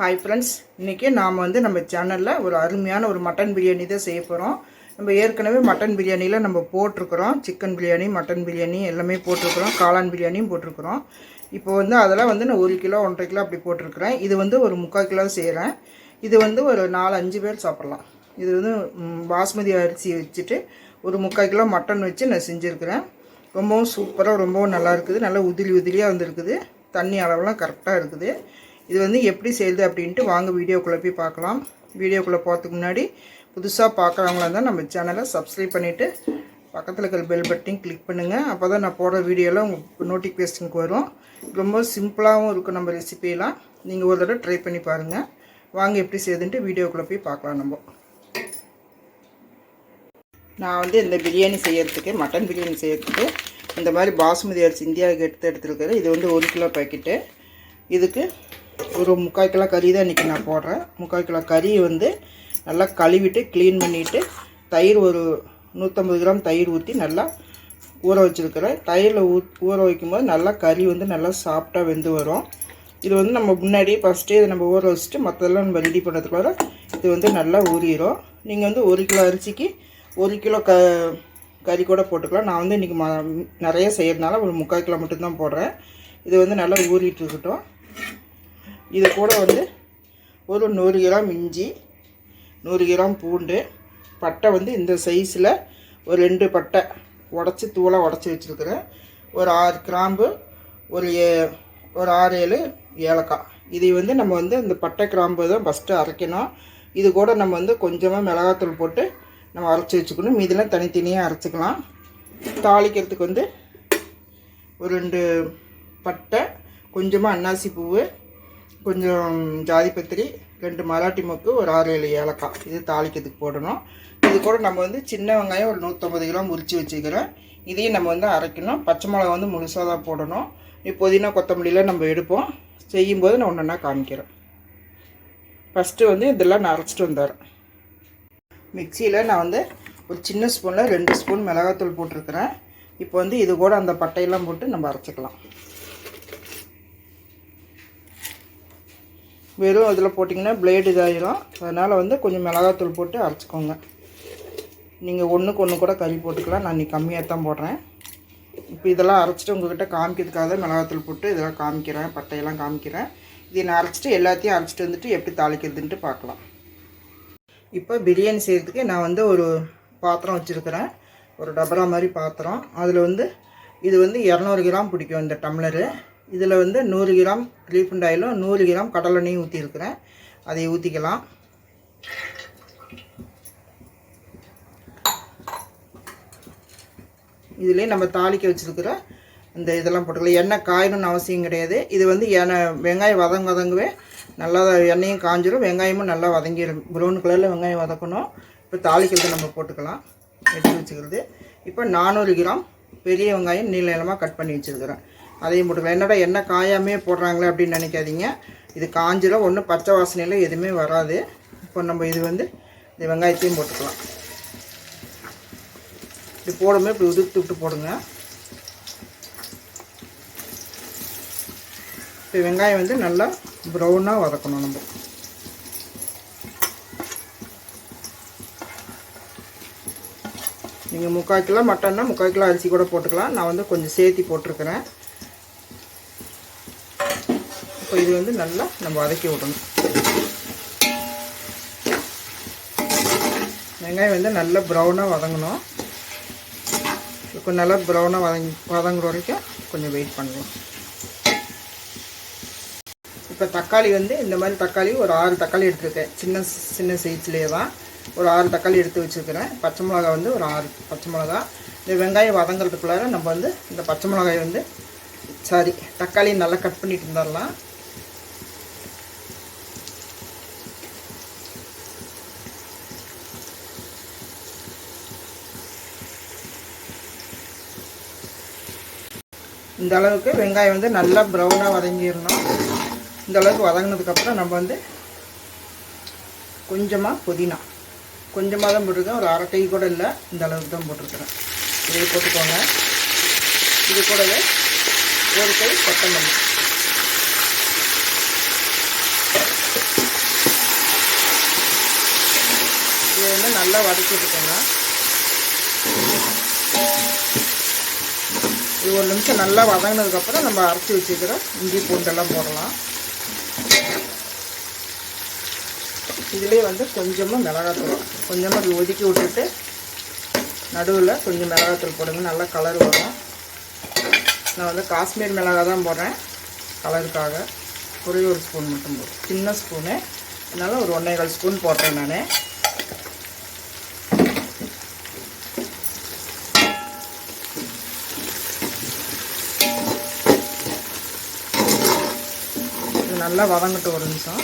Hi friends இன்றைக்கி நாம் வந்து நம்ம சேனலில் ஒரு அருமையான ஒரு மட்டன் பிரியாணி தான் செய்ய போகிறோம் நம்ம ஏற்கனவே மட்டன் பிரியாணியில் நம்ம போட்டிருக்கிறோம். சிக்கன் பிரியாணி மட்டன் பிரியாணி எல்லாமே போட்டிருக்கிறோம். காளான் பிரியாணியும் போட்டிருக்கிறோம். இப்போ வந்து அதெல்லாம் வந்து நான் ஒரு கிலோ ஒன்றரை கிலோ அப்படி போட்டிருக்கிறேன். இது வந்து ஒரு முக்கால் கிலோ செய்கிறேன் இது வந்து ஒரு நாலு அஞ்சு பேர் சாப்பிட்லாம். இது வந்து பாஸ்மதி அரிசி வச்சுட்டு ஒரு முக்கால் கிலோ மட்டன் வச்சு நான் செஞ்சுருக்கிறேன். ரொம்பவும் சூப்பராக ரொம்பவும் நல்லா இருக்குது. நல்லா உதிரி உதிரியாக வந்துருக்குது. தண்ணி அளவெல்லாம் கரெக்டாக இருக்குது. இது வந்து எப்படி செய்யுது அப்படின்ட்டு வாங்க வீடியோக்குள்ளே போய் பார்க்கலாம். வீடியோக்குள்ளே போகிறதுக்கு முன்னாடி புதுசாக பார்க்குறவங்களா இருந்தால் நம்ம சேனலை சப்ஸ்கிரைப் பண்ணிவிட்டு பக்கத்தில் இருக்கிற பெல் பட்டனையும் கிளிக் பண்ணுங்கள் அப்போ தான் நான் போடுற வீடியோலாம் உங்களுக்கு நோட்டிஃபிகேஷனுக்கு வரும். ரொம்ப சிம்பிளாகவும் இருக்கும் நம்ம ரெசிபியெல்லாம் நீங்கள் ஒரு தடவை ட்ரை பண்ணி பாருங்கள் வாங்க எப்படி செய்யுதுன்ட்டு வீடியோக்குள்ளே போய் பார்க்கலாம் நம்ம. நான் வந்து இந்த பிரியாணி செய்யறதுக்கு மட்டன் பிரியாணி செய்யறதுக்கு இந்த மாதிரி பாசுமதி அரிசி இந்தியாவுக்கு எடுத்து எடுத்துருக்கிறேன் இது வந்து ஒரு கிலோ பாக்கெட்டு இதுக்கு ஒரு முக்கால் கிலோ கறி தான் இன்றைக்கி நான் போடுறேன். முக்கால் கிலோ கறி வந்து நல்லா கழுவிட்டு க்ளீன் பண்ணிவிட்டு தயிர் ஒரு நூற்றம்பது கிராம் தயிர் ஊற்றி நல்லா ஊற வச்சுருக்கிறேன். தயிரில் ஊ ஊற வைக்கும்போது நல்லா கறி வந்து நல்லா சாஃப்டாக வெந்து வரும். இது வந்து நம்ம முன்னாடியே ஃபஸ்ட்டே இதை நம்ம ஊற வச்சுட்டு மற்றதெல்லாம் நம்ம ரெடி பண்ணுறதுக்குள்ள இது வந்து நல்லா ஊறிடும் நீங்கள் வந்து ஒரு கிலோ அரிசிக்கு ஒரு கிலோ க கறி கூட போட்டுக்கலாம். நான் வந்து இன்றைக்கி ம நிறைய செய்கிறதுனால ஒரு முக்கால் கிலோ மட்டும்தான் போடுறேன். இது வந்து நல்லா ஊறிட்டு இருக்கட்டும். இது கூட வந்து ஒரு நூறு கிராம் இஞ்சி நூறு கிராம் பூண்டு பட்டை வந்து இந்த சைஸில் ஒரு ரெண்டு பட்டை உடச்சி தூளாக உடச்சி வச்சுருக்குறேன். ஒரு ஆறு கிராம்பு ஒரு ஏ ஒரு ஆறு ஏழு ஏலக்காய். இதை வந்து நம்ம வந்து இந்த பட்டை கிராம்பு தான் ஃபஸ்ட்டு அரைக்கணும். இது கூட நம்ம வந்து கொஞ்சமாக மிளகாத்தூள் போட்டு நம்ம அரைச்சி வச்சுக்கணும். மீதெல்லாம் தனித்தனியாக அரைச்சிக்கலாம். தாளிக்கிறதுக்கு வந்து ஒரு ரெண்டு பட்டை கொஞ்சமாக அன்னாசி பூவு கொஞ்சம் ஜாதிபத்திரி ரெண்டு மராட்டி மொக்கு ஒரு ஆறு ஏழு ஏலக்காய். இது தாளிக்கிறதுக்கு போடணும். இது கூட நம்ம வந்து சின்ன வெங்காயம் ஒரு நூற்றம்பது கிலோ முறிச்சு வச்சுக்கிறேன். இதையும் நம்ம வந்து அரைக்கணும். பச்சை மிளகா வந்து முழுசாக தான் போடணும். இப்போதினா கொத்தமல்லியில் நம்ம எடுப்போம். செய்யும்போது நான் ஒன்றா காமிக்கிறேன். ஃபஸ்ட்டு வந்து இதெல்லாம் நான் அரைச்சிட்டு வந்துடுறேன். மிக்சியில் நான் வந்து ஒரு சின்ன ஸ்பூனில் ரெண்டு ஸ்பூன் மிளகாத்தூள் போட்டிருக்கிறேன். இப்போ வந்து இது கூட அந்த பட்டையெல்லாம் போட்டு நம்ம அரைச்சிக்கலாம். வெறும் அதில் போட்டிங்கன்னா பிளேடு இதாகிடும் அதனால் வந்து கொஞ்சம் மிளகாத்தூள் போட்டு அரைச்சிக்கோங்க. நீங்கள் ஒன்றுக்கு ஒன்று கூட கறி போட்டுக்கலாம். நான் இன்னைக்கு கம்மியாக தான் போடுறேன். இப்போ இதெல்லாம் அரைச்சிட்டு உங்கள்கிட்ட காமிக்கிறதுக்காக மிளகாத்தூள் போட்டு இதெல்லாம் காமிக்கிறேன். பட்டையெல்லாம் காமிக்கிறேன். இதை நான் அரைச்சிட்டு எல்லாத்தையும் அரைச்சிட்டு வந்துட்டு எப்படி தாளிக்கிறதுன்ட்டு பார்க்கலாம். இப்போ பிரியாணி செய்கிறதுக்கு நான் வந்து ஒரு பாத்திரம் வச்சுருக்கிறேன். ஒரு டபரா மாதிரி பாத்திரம். அதில் வந்து இது வந்து இரநூறு கிராம் பிடிக்கும் இந்த டம்ளரு. இதில் வந்து நூறு கிராம் ரீஃபண்ட் ஆயிலும் நூறு கிராம் கடலெண்ணையும் ஊற்றிருக்கிறேன் அதை ஊற்றிக்கலாம் இதுலேயே நம்ம தாளிக்க வச்சுருக்கிற இந்த இதெல்லாம் போட்டுக்கலாம். எண்ணெய் காயணும்னு அவசியம் கிடையாது. இது வந்து எண்ணெய் வெங்காயம் வதங்க வதங்கவே. நல்லா எண்ணெயும் காஞ்சிடும் வெங்காயமும் நல்லா வதங்கிடும். ப்ரௌன் கலரில் வெங்காயம் வதக்கணும். இப்போ தாளிக்கிறது நம்ம போட்டுக்கலாம். எடுத்து வச்சுக்கிறது. இப்போ நானூறு கிராம் பெரிய வெங்காயம் நீள நீளமாக கட் பண்ணி வச்சுருக்கிறேன். அதையும் போட்டுக்கலாம். என்னடா என்ன காயாமே போடுறாங்களே அப்படின்னு நினைக்காதீங்க. இது காஞ்சில் ஒன்றும் பச்சை வாசனையில் எதுவுமே வராது. இப்போ நம்ம இது வந்து இந்த வெங்காயத்தையும் போட்டுக்கலாம். இப்படி போடும்போது இப்படி உதிர்த்து விட்டு போடுங்க. இப்போ வெங்காயம் வந்து நல்லா ப்ரௌனாக வதக்கணும் நம்ம. நீங்கள் முக்கால் கிலோ மட்டன்னா முக்கால் கிலோ அரிசி கூட போட்டுக்கலாம். நான் வந்து கொஞ்சம் சேர்த்தி போட்டிருக்கிறேன். இப்போ இது வந்து நல்லா நம்ம வதக்கி விடணும். வெங்காயம் வந்து நல்லா ப்ரௌனாக வதங்கணும். இப்போ நல்லா ப்ரௌனாக வதங்கி வதங்குற வரைக்கும் கொஞ்சம் வெயிட் பண்ணணும் இப்போ தக்காளி வந்து இந்த மாதிரி தக்காளி ஒரு ஆறு தக்காளி எடுத்துருக்கேன். சின்ன சின்ன சைஸ்லேயே தான். ஒரு ஆறு தக்காளி எடுத்து வச்சுருக்கிறேன். பச்சை மிளகா வந்து ஒரு ஆறு பச்சை மிளகா. இந்த வெங்காயம் வதங்குறதுக்குள்ளார நம்ம வந்து இந்த பச்சை மிளகாய் வந்து சாரி தக்காளி நல்லா கட் பண்ணிட்டு இருந்துடலாம் இந்த அளவுக்கு வெங்காயம் வந்து நல்லா ப்ரௌனாக வதங்கிடணும். இந்த அளவுக்கு வதங்கினதுக்கப்புறம் நம்ம வந்து கொஞ்சமாக புதினா. கொஞ்சமாக தான் போட்டிருக்கேன். ஒரு அரை கை கூட இல்லை. இந்த அளவுக்கு தான் போட்டிருக்கிறேன். இதை போட்டுக்கோங்க. இது கூடவே ஒரு கை கொத்தமல்லி. இதை வந்து நல்லா வதக்கிட்டுக்கோங்க. இது ஒரு நிமிஷம் நல்லா வதங்கினதுக்கப்புறம் நம்ம அரைச்சி வச்சுக்கிற இஞ்சி பூண்டெல்லாம் போடலாம். இதுலேயே வந்து கொஞ்சமாக மிளகாத்தூள் கொஞ்சமாக இப்படி ஒதுக்கி விட்டுட்டு நடுவில் கொஞ்சம் மிளகாத்தூள் போடுங்க நல்லா கலர் வரும். நான் வந்து காஷ்மீர் மிளகா தான் போடுறேன் கலருக்காக ஒரே ஒரு ஸ்பூன் மட்டும் போதும். சின்ன ஸ்பூனு அதனால் ஒரு ஒன்றே கால் ஸ்பூன் போட்டேன் நான். நல்லா வதங்கட்டும் ஒரு நிமிஷம்.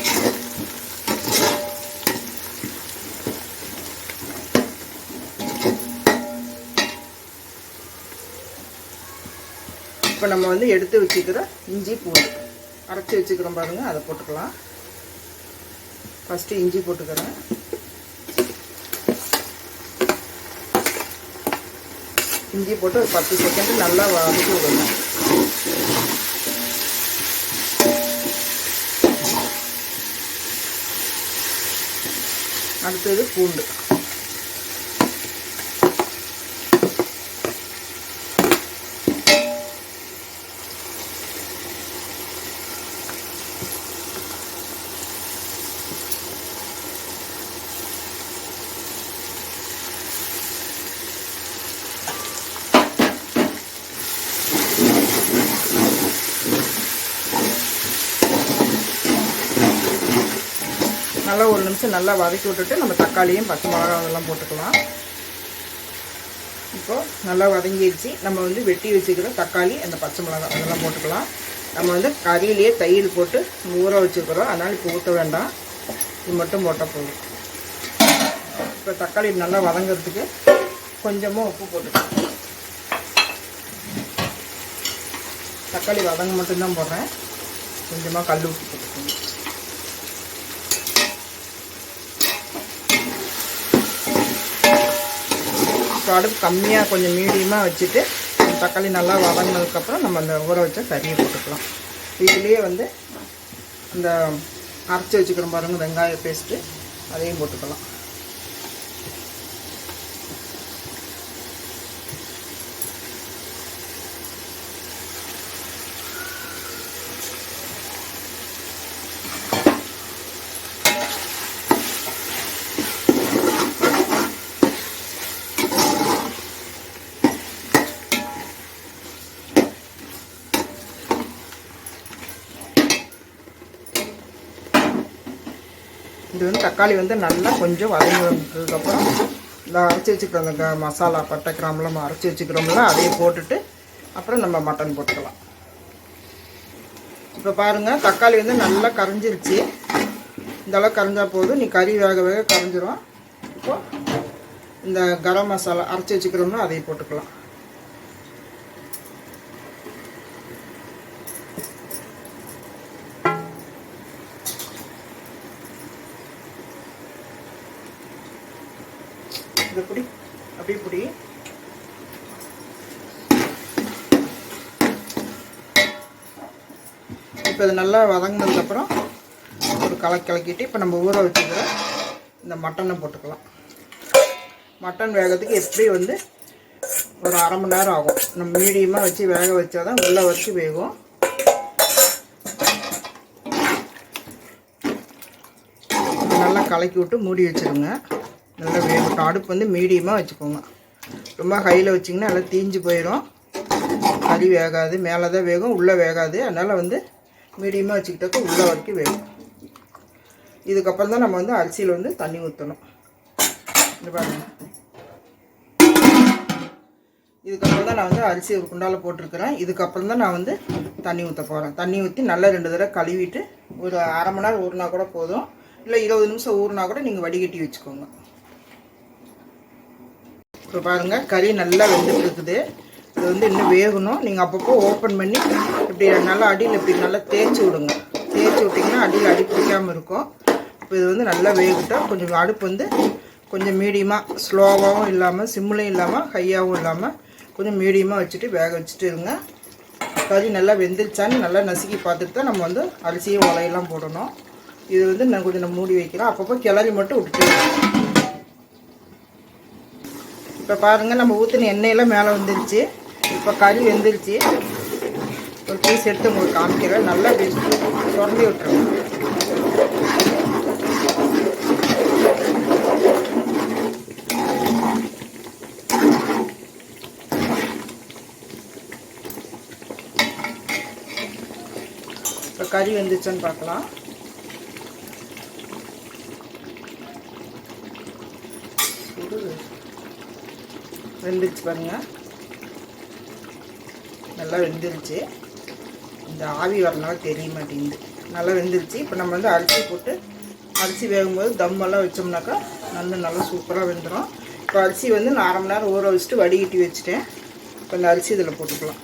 இப்போ நம்ம வந்து எடுத்து வச்சுக்கிற இஞ்சி பூண்டு. அரைச்சி வச்சுக்கிறோம் பாருங்க அதை போட்டுக்கலாம். ஃபஸ்ட்டு இஞ்சி போட்டுக்கிறேன். இஞ்சி போட்டு ஒரு பத்து செகண்ட் நல்லா வதக்கி விடணும். அடுத்தது பூண்டு. நல்லா நல்லா வதக்கி விட்டுட்டு நம்ம தக்காளியும் பச்சை மிளகாய் அதெல்லாம் போட்டுக்கலாம். இப்போது நல்லா வதங்கிடுச்சு. நம்ம வந்து வெட்டி வச்சுக்கிற தக்காளி அந்த பச்சை மிளகாய் அதெல்லாம் போட்டுக்கலாம். நம்ம வந்து கறியிலேயே தயிர் போட்டு ஊற வச்சுக்கிறோம் அதனால் இப்போ ஊற்ற வேண்டாம். இது மட்டும் போட்டால் போதும். இப்போ தக்காளி நல்லா வதங்கிறதுக்கு கொஞ்சமாக உப்பு போட்டுக்கலாம். தக்காளி வதங்க மட்டும்தான் போடுறேன். கொஞ்சமாக கல் உப்பு போட்டுக்கோங்க ஸோ அடுப்பு கம்மியாக கொஞ்சம் மீடியமாக வச்சுட்டு தக்காளி நல்லா வதங்கினதுக்கப்புறம் நம்ம அந்த ஊற வச்ச கறியை போட்டுக்கலாம். இதுலேயே வந்து அந்த அரைச்சி வச்சுக்கிற பாருங்கள் வெங்காய பேஸ்ட்டு அதையும் போட்டுக்கலாம். இது வந்து தக்காளி வந்து நல்லா கொஞ்சம் வதங்கி வந்ததுக்கப்புறம் இந்த அரைச்சி வச்சுக்கிற அந்த க- மசாலா பட்டை கிராம்பெலாம் அரைச்சி வச்சுக்கிறோம்ல அதையும் போட்டுட்டு அப்புறம் நம்ம மட்டன் போட்டுக்கலாம். இப்போ பாருங்கள் தக்காளி வந்து நல்லா கரைஞ்சிருச்சு. இந்த கரைஞ்சால் போதும். நீ கறி வேக வேக கரைஞ்சிரும். இப்போ இந்த கரம் மசாலா அரைச்சி வச்சுக்கிறோம்னா அதையும் போட்டுக்கலாம். இது பிடி அப்படியே பிடி. இப்போ இது நல்லா வதங்கினதுக்கப்புறம் ஒரு கலக்கி கலக்கிட்டு இப்போ நம்ம ஊற வச்சுக்கிற இந்த மட்டனை போட்டுக்கலாம். மட்டன் வேகத்துக்கு எப்படி வந்து ஒரு அரை மணி நேரம் ஆகும். நம்ம மீடியமாக வச்சு வேக வச்சா தான் உள்ளே வச்சு வேகும். நல்லா கலக்கி விட்டு மூடி வச்சிருங்க. நல்லா வேகட்டும் அடுப்பு வந்து மீடியமாக வச்சுக்கோங்க. ரொம்ப ஹையில் வச்சிங்கன்னா நல்லா தீஞ்சு போயிடும் கறி வேகாது மேலே தான் வேகும் உள்ளே வேகாது. அதனால் வந்து மீடியமாக வச்சுக்கிட்டாக்க உள்ளே வரைக்கும் வேகும். இதுக்கப்புறம் தான் நம்ம வந்து அரிசியில் வந்து தண்ணி ஊற்றணும் இது பாருங்க. இதுக்கப்புறம் தான் நான் வந்து அரிசி ஒரு குண்டால் போட்டிருக்கிறேன். இதுக்கப்புறம் தான் நான் வந்து தண்ணி ஊற்ற போகிறேன் தண்ணி ஊற்றி நல்லா ரெண்டு தடவை கழுவிட்டு ஒரு அரை மணி நேரம் ஊறினா கூட போதும். இல்லை இருபது நிமிஷம் ஊறினா கூட நீங்கள் வடிகட்டி வச்சுக்கோங்க. இப்போ பாருங்கள் கறி நல்லா வெந்துட்டு இருக்குது இது வந்து இன்னும் வேகணும். நீங்கள் அப்பப்போ ஓப்பன் பண்ணி இப்படி நல்லா அடியில் இப்படி நல்லா தேய்ச்சி விடுங்க. தேய்ச்சி விட்டிங்கன்னா அடியில் அடி பிடிக்காமல் இருக்கும். இப்போ இது வந்து நல்லா வேகட்டும். கொஞ்சம் அடுப்பு வந்து கொஞ்சம் மீடியமாக ஸ்லோவாகவும் இல்லாமல் சிம்லையும் இல்லாமல் ஹையாகவும் இல்லாமல் கொஞ்சம் மீடியமாக வச்சுட்டு வேக வச்சுட்டு இருங்க. கறி நல்லா வெந்துருச்சான்னு நல்லா நசுக்கி பார்த்துட்டு தான் நம்ம வந்து அரிசியும் உலையெல்லாம் போடணும். இது வந்து நான் கொஞ்சம் நான் மூடி வைக்கிறேன். அப்பப்போ கிளறி மட்டும் விட்டுட்டு இப்போ பாருங்கள் நம்ம ஊற்றின எண்ணெயெல்லாம் மேலே வந்துருச்சு. இப்போ கறி வெந்துருச்சு. ஒரு பீஸ் எடுத்து உங்களுக்கு காமிக்கிறேன். நல்லா சுரண்டி விட்டுருவோம் இப்போ கறி வெந்துச்சான்னு பார்க்கலாம். வெந்துருச்சு பாருங்க. நல்லா வெந்துருச்சு. இந்த ஆவி வரனால தெரிய மாட்டேங்குது. நல்லா வெந்துருச்சு. இப்போ நம்ம வந்து அரிசி போட்டு அரிசி வேகும்போது தம்மெல்லாம் வச்சோம்னாக்கா நல்லா நல்லா சூப்பராக வெந்துடும் இப்போ அரிசி வந்து நான் அரை மணி நேரம் ஊற வச்சுட்டு வடிகட்டி வச்சுட்டேன். இப்போ இந்த அரிசி இதில் போட்டுக்கலாம்.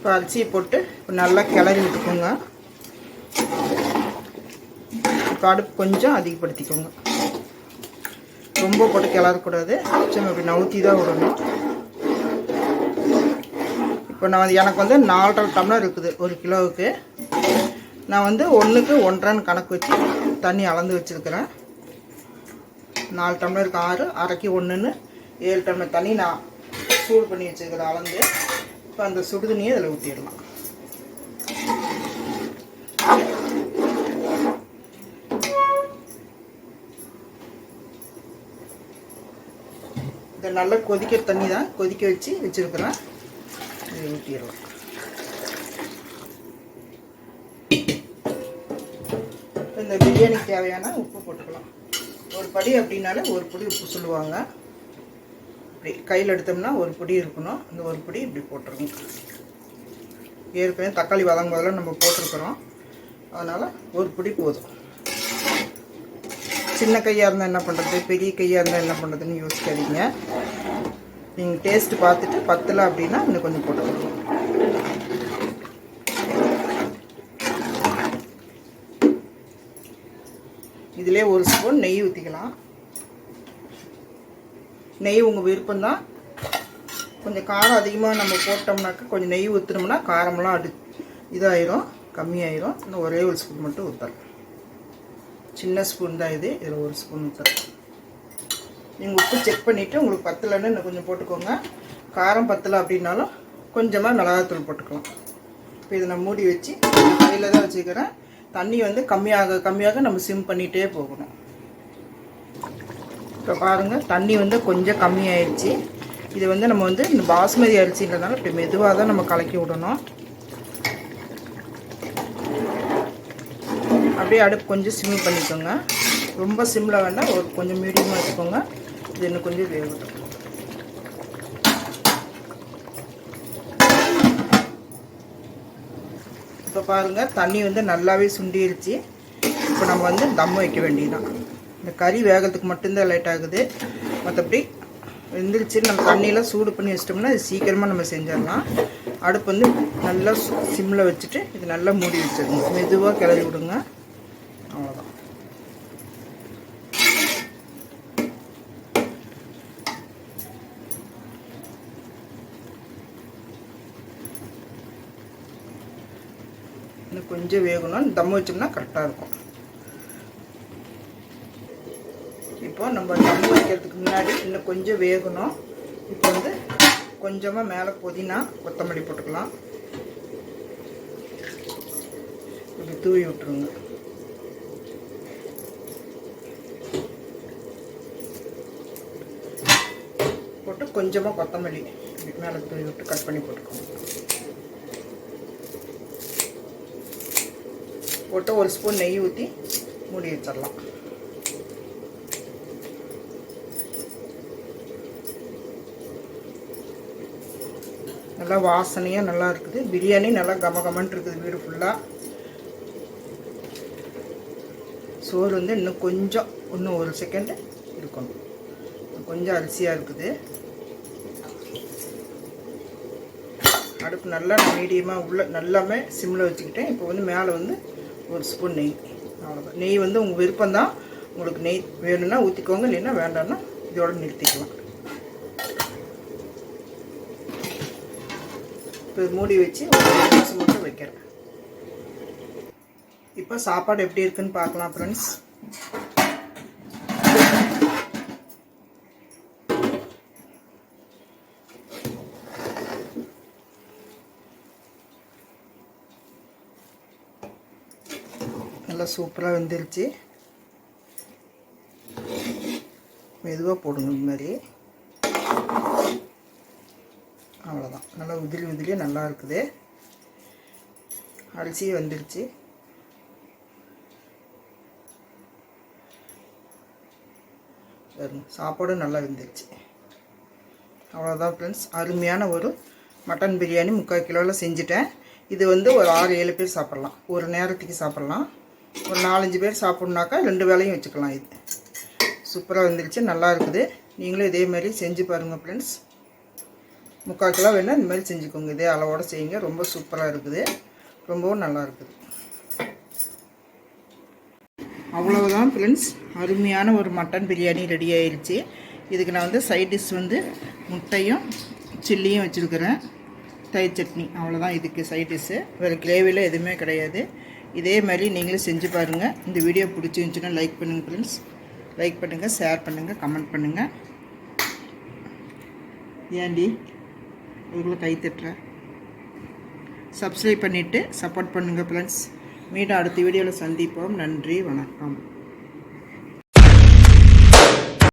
இப்போ அரிசியை போட்டு இப்போ நல்லா கிளறி விட்டுக்கோங்க. இப்போ அடுப்பு கொஞ்சம் அதிகப்படுத்திக்கோங்க. ரொம்ப போட்டு கிளறக்கூடாது. கொஞ்சம் அப்படி நவுத்தி தான் விடணும். இப்போ நான் எனக்கு வந்து நாலரை டம்ளர் இருக்குது ஒரு கிலோவுக்கு. நான் வந்து ஒன்றுக்கு ஒன்றரைன்னு கணக்கு வச்சு தண்ணி அளந்து வச்சுருக்கிறேன். நாலு டம்ளருக்கு ஆறு அரைக்கி ஒன்றுன்னு ஏழு டம்ளர் தண்ணி நான் சூடு பண்ணி வச்சுருக்கிறேன் அளந்து. இப்போ அந்த சுடுதண்ணியை அதில் ஊற்றிடலாம் இதை நல்லா கொதிக்கிற தண்ணி தான் கொதிக்க வச்சு வச்சுருக்குறேன். இதை ஊற்றிடலாம் இந்த பிரியாணிக்கு தேவையான உப்பு போட்டுக்கலாம். ஒரு படி அப்படின்னாலே ஒரு படி உப்பு சொல்லுவாங்க. இப்படி கையில் எடுத்தோம்னா ஒரு பொடி இருக்கணும். இந்த ஒரு பொடி இப்படி போட்டுருங்க ஏற்கனவே தக்காளி வதங்கும் போதெல்லாம் நம்ம போட்டிருக்கிறோம். அதனால் ஒரு பொடி போதும். சின்ன கையாக இருந்தால் என்ன பண்ணுறது பெரிய கையாக இருந்தால் என்ன பண்ணுறதுன்னு யோசிக்காதீங்க. நீங்கள் டேஸ்ட் பார்த்துட்டு பத்தலை அப்படின்னா இன்னும் கொஞ்சம் போட்டுக்கணும் இதிலே ஒரு ஸ்பூன் நெய் ஊற்றிக்கலாம் நெய் உங்கள் விருப்பம்தான். கொஞ்சம் காரம் அதிகமாக நம்ம போட்டோம்னாக்கா கொஞ்சம் நெய் ஊற்றுனோம்னா காரமெல்லாம் அடி இதாயிரும் கம்மியாயிரும். இன்னும் ஒரே ஒரு ஸ்பூன் மட்டும் ஊற்றலாம் சின்ன ஸ்பூன் தான் இது. இதில் ஒரு ஸ்பூன் ஊற்றலாம் நீங்கள் உப்பு செக் பண்ணிவிட்டு உங்களுக்கு பத்தலைன்னு இன்னும் கொஞ்சம் போட்டுக்கோங்க. காரம் பத்தலை அப்படின்னாலும் கொஞ்சமாக மிளகாத்தூள் போட்டுக்கலாம். இப்போ இதை நான் மூடி வச்சு கையில் தான் வச்சுக்கிறேன். தண்ணி வந்து கம்மியாக கம்மியாக நம்ம சிம் பண்ணிகிட்டே போகணும். இப்போ பாருங்கள் தண்ணி வந்து கொஞ்சம் கம்மியாயிடுச்சு இது வந்து நம்ம வந்து இந்த பாஸ்மதி அரிசின்றதுனால இப்படி மெதுவாக தான் நம்ம கலக்கி விடணும். அப்படியே அடுப்பு கொஞ்சம் சிம் பண்ணிக்கோங்க. ரொம்ப சிம்மில் வேண்டாம் ஒரு கொஞ்சம் மீடியமாக வச்சுக்கோங்க. இது இன்னும் கொஞ்சம் வேகட்டும். இப்போ பாருங்கள் தண்ணி வந்து நல்லாவே சுண்டிருச்சு. இப்போ நம்ம வந்து தம் வைக்க வேண்டியதுதான். இந்த கறி வேகிறதுக்கு மட்டும்தான் லேட் ஆகுது. மற்றபடி வெந்துருச்சு நம்ம தண்ணியெலாம் சூடு பண்ணி வச்சிட்டோம்னா இது சீக்கிரமாக நம்ம செஞ்சிடலாம். அடுப்பு வந்து நல்லா சிம்மில் வச்சுட்டு இது நல்லா மூடி வச்சிருங்க மெதுவாக கிளறி விடுங்க. அவ்வளோதான் இன்னும் கொஞ்சம் வேகணும். தம் வச்சோம்னா கரெக்டாக இருக்கும். இப்போ நம்ம தம் வைக்கிறதுக்கு முன்னாடி இன்னும் கொஞ்சம் வேகணும். இப்போ வந்து கொஞ்சமாக மேலே புதினா கொத்தமல்லி போட்டுக்கலாம். இப்படி தூவி விட்டுருங்க. போட்டு கொஞ்சமாக கொத்தமல்லி இப்படி மேலே தூவி விட்டு கட் பண்ணி போட்டுக்கோங்க. போட்டு ஒரு ஸ்பூன் நெய் ஊற்றி மூடி வச்சிடலாம். நல்லா வாசனையாக நல்லா இருக்குது. பிரியாணி நல்லா கமகமன் இருக்குது வீடு ஃபுல்லாக சோறு வந்து இன்னும் கொஞ்சம் இன்னும் ஒரு செகண்டு இருக்கணும். கொஞ்சம் அரிசியாக இருக்குது. அடுப்பு நல்லா மீடியமாக உள்ள நல்லாமே சிம்மில் வச்சுக்கிட்டேன். இப்போ வந்து மேலே வந்து ஒரு ஸ்பூன் நெய். அவ்வளோதான் நெய் வந்து உங்கள் விருப்பம்தான். உங்களுக்கு நெய் வேணும்னா ஊற்றிக்கோங்க இல்லைன்னா வேண்டாம்னா இதோட நிறுத்திக்கலாம். இப்போ மூடி வச்சு ஒரு நிமிஷம் மட்டும் வைக்கிறேன். இப்போ சாப்பாடு எப்படி இருக்குன்னு பார்க்கலாம் ஃப்ரெண்ட்ஸ் நல்லா சூப்பராக வெந்துருச்சு. மெதுவாக போடுங்க இந்த மாதிரி. அவ்வளோதான் நல்லா உதிரி உதிரியாக நல்லா இருக்குது. அரிசியும் வந்துருச்சு. சாப்பாடும் நல்லா வெந்துருச்சு. அவ்வளோதான் ஃப்ரெண்ட்ஸ் அருமையான ஒரு மட்டன் பிரியாணி முக்கால் கிலோவில் செஞ்சுட்டேன். இது வந்து ஒரு ஆறு ஏழு பேர் சாப்பிட்லாம். ஒரு நேரத்துக்கு சாப்பிட்லாம். ஒரு நாலஞ்சு பேர் சாப்பிட்னாக்கா ரெண்டு வேலையும் வச்சுக்கலாம் இது. சூப்பராக வந்துருச்சு நல்லா இருக்குது. நீங்களும் இதே மாதிரி செஞ்சு பாருங்கள் ஃப்ரெண்ட்ஸ் முக்கால் கிலோ வேணால் இந்த மாதிரி செஞ்சுக்கோங்க. இதே அளவோடு செய்யுங்க. ரொம்ப சூப்பராக இருக்குது. ரொம்பவும் நல்லா இருக்குது. அவ்வளவுதான் ஃப்ரெண்ட்ஸ் அருமையான ஒரு மட்டன் பிரியாணி ரெடி ஆயிடுச்சு இதுக்கு நான் வந்து சைட் டிஷ் வந்து முட்டையும் சில்லியும் வச்சுருக்கிறேன். தயிர் சட்னி. அவ்வளோதான் இதுக்கு சைட் டிஷ்ஷு வேறு கிரேவியில் எதுவுமே கிடையாது. இதே மாதிரி நீங்களும் செஞ்சு பாருங்கள் இந்த வீடியோ பிடிச்சிருந்துச்சுன்னா லைக் பண்ணுங்கள் ஃப்ரெண்ட்ஸ் லைக் பண்ணுங்கள் ஷேர் பண்ணுங்கள் கமெண்ட் பண்ணுங்கள் ஏண்டி இவ்வளோ கை தட்டுறேன். சப்ஸ்கிரைப் பண்ணிவிட்டு சப்போர்ட் பண்ணுங்கள் ஃப்ரெண்ட்ஸ் மீண்டும் அடுத்த வீடியோவில் சந்திப்போம். நன்றி வணக்கம்.